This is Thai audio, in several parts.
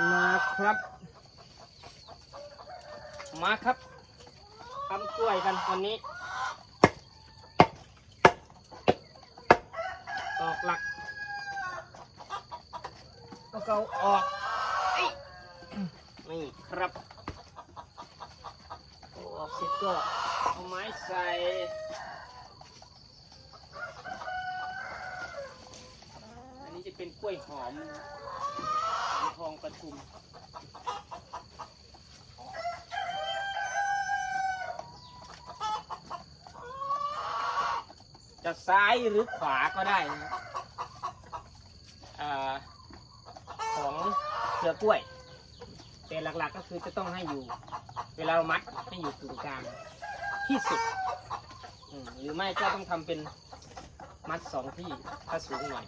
มาครับ มาครับทำกล้วยกันวันนี้ตอกหลักก็เกาออกนี่ครับออกเสร็จก็เอาไม้ใส่อันนี้จะเป็นกล้วยหอม ทองประทุมจะซ้ายหรือขวาก็ได้นะของเครือกล้วย แต่หลักๆก็คือจะต้องให้อยู่ เวลาเรามัดให้อยู่กึ่งกลางที่สุด หรือไม่ก็ต้องทำเป็นมัดสองที่ถ้าสูงหน่อย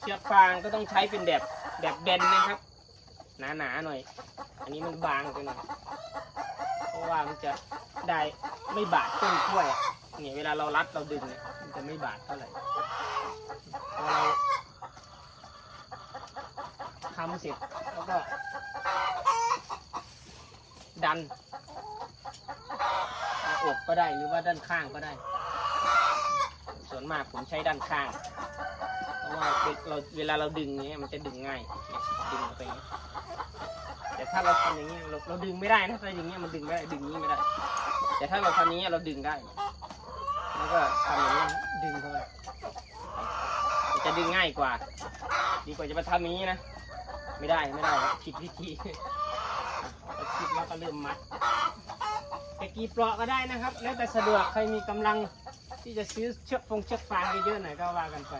เชือก ฟางก็ต้องใช้เป็นแบบแบบแบนนะครับ หนาๆหน่อย อันนี้มันบางไปหน่อยเพราะว่ามันจะได้ไม่บาดต้นกล้วยอะเนี่ยเวลาเรารัดเราดึงเนี่ยมันจะไม่บาดเท่าไหร่พอเราทำเสร็จแล้วก็ ดันอกก็ได้หรือว่าด้านข้างก็ได้ ส่วนมากผมใช้ด้านข้าง ราะว่าเราเวลาเราดึงเนี้ยมันจะดึงง่ายดึงออกไปอย่างเงี้ยแต่ถ้าเราทำอย่างเงี้ยเราเราดึงไม่ได้นะถ้าอย่างเงี้ยมันดึงไม่ได้ดึงนี้ไม่ได้ แต่ถ้าเราทำอย่างเงี้ยเราดึงได้แล้วก็ทำอย่างเงี้ยดึงเข้าไปมันจะดึงง่ายกว่า ดีกว่าจะมาทำอย่างนี้นะไม่ได้ไม่ได้ผิดวิธีเราคิดแล้วก็เริ่มมัดจะกี่เปลาะก็ได้นะครับ แล้วแต่สะดวกใครมีกำลังที่จะซื้อเชือกฟงเชือกฟางเยอะๆหน่อยก็ว่ากันไป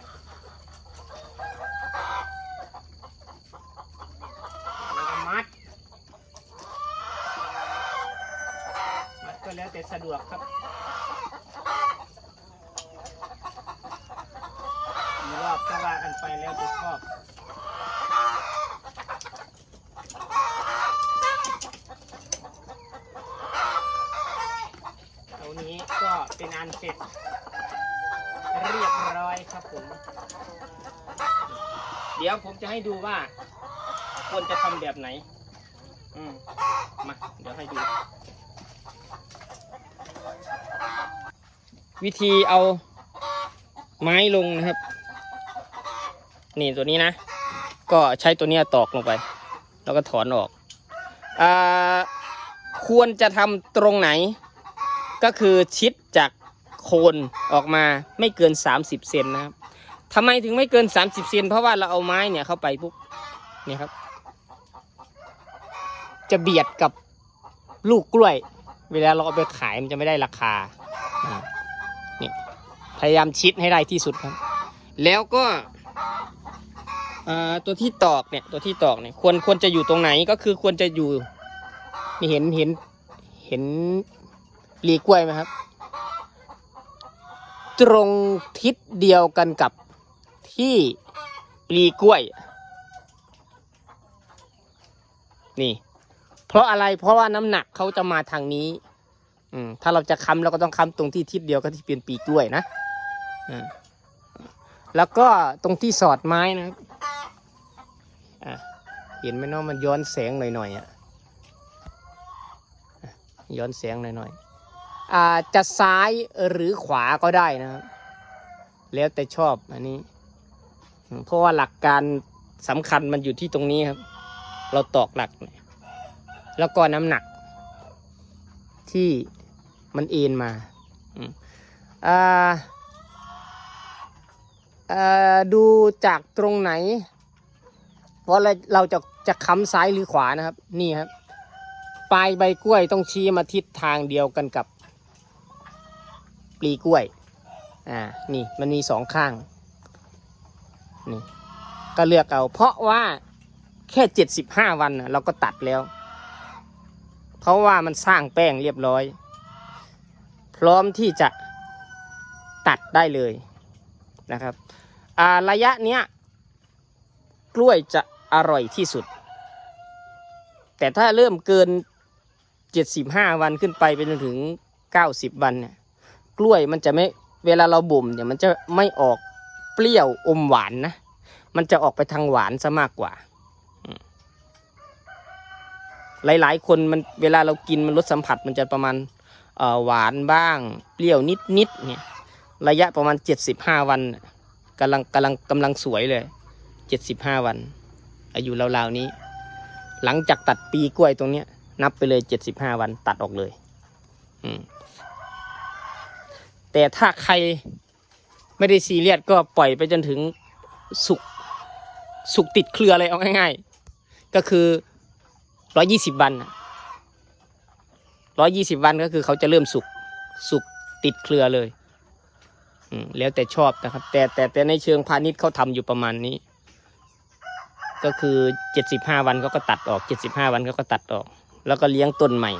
แล้วก็มัด มัดก็แล้วแต่สะดวกครับกี่รอบก็ว่ากันไปแล้วแต่ชอบตัวนี้ก็เป็นอันเสร็จ เรียบร้อยครับผม ดี๋ยวผมจะให้ดูว่าควรจะทำแบบไหน อืมมา เดี๋ยวให้ดู วิธีเอาไม้ลงนะครับ นี่ตัวนี้นะ ก็ใช้ตัวนี้ตอกลงไป แล้วก็ถอนออกอ่าควรจะทำตรงไหน ก็คือชิดจากโคนออกมาไม่เกิน 30 เซนนะครับ ทำไมถึงไม่เกิน30เซนเพราะว่าเราเอาไม้เนี่ยเข้าไปปุ๊บเนี่ยครับ จะเบียดกับลูกกล้วย เวลาเราเอาไปขายมันจะไม่ได้ราคาเนี่ยพยายามชิดให้ได้ที่สุดครับ แล้วก็ตัวที่ตอกเนี่ยตัวที่ตอกเนี่ยควรควรจะอยู่ตรงไหนก็คือควรจะอยู่นี่เห็นเห็นเห็นปลีกล้วยไหมครับ ตรงทิศเดียวกันกับ ที่ปลีกล้วย นี่ เพราะอะไรเพราะว่าน้ำหนักเขาจะมาทางนี้ อืม ถ้าเราจะค้ำเราก็ต้องค้ำตรงที่ทิศเดียวกับที่เป็นปีกล้วยนะอ่าแล้วก็ตรงที่สอดไม้นะครับอะเห็นไหมเนาะมันย้อนแสงหน่อยๆอะย้อนแสงหน่อยๆอ่าจะซ้ายหรือขวาก็ได้นะครับแล้วแต่ชอบอันนี้ เพราะว่าหลักการสำคัญมันอยู่ที่ตรงนี้ครับ เราตอกหลัก แล้วก็น้ำหนัก ที่มันเอ็นมาอ่าดูจากตรงไหนว่าเราเราจะจะค้ำซ้ายหรือขวานะครับ นี่ครับ ปลายใบกล้วยต้องชี้มาทิศทางเดียวกันกับ ปลีกล้วย อ่า นี่มันมีสองข้าง นี่ก็เลือกเอา เพราะว่าแค่เจ็ดสิบห้าวันนะเราก็ตัดแล้ว เพราะว่ามันสร้างแป้งเรียบร้อย พร้อมที่จะตัดได้เลยนะครับระยะเนี้ยกล้วยจะอร่อยที่สุด แต่ถ้าเริ่มเกิน75วันขึ้นไปไปจนถึง90วันเนี่ยกล้วยมันจะไม่เวลาเราบ่มเนี่ยมันจะไม่ออก เปรี้ยวอมหวานนะ มันจะออกไปทางหวานซะมากกว่า หลายๆ คนมันเวลาเรากินมันรสสัมผัสมันจะประมาณเอ่อหวานบ้าง เปรี้ยวนิดๆเนี่ย ระยะประมาณเจ็ดสิบห้าวันกำลังกำลังกำลังสวยเลยเจ็ดสิบห้าวัน อายุราวๆนี้ หลังจากตัดปีกล้วยตรงเนี้ย นับไปเลยเจ็ดสิบห้าวันตัดออกเลย อืมแต่ถ้าใคร ไม่ได้ซีเรียสก็ปล่อยไปจนถึงสุกสุกติดเครือเลยเอาง่ายๆ ก็คือร้อยี่สิบวันร้อยี่สิบวันก็คือเขาจะเริ่มสุกสุกติดเครือเลยอืมแล้วแต่ชอบนะครับ แต่แต่แต่ในเชิงพาณิชย์เขาทำอยู่ประมาณนี้ ก็คือเจ็ดสิบห้าวันเขาก็ตัดออกเจ็ดสิบห้าวันเขาก็ตัดออก แล้วก็เลี้ยงต้นใหม่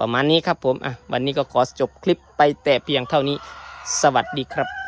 ประมาณนี้ครับผมอะวันนี้ก็ขอจบคลิปไปแต่เพียงเท่านี้ สวัสดีครับ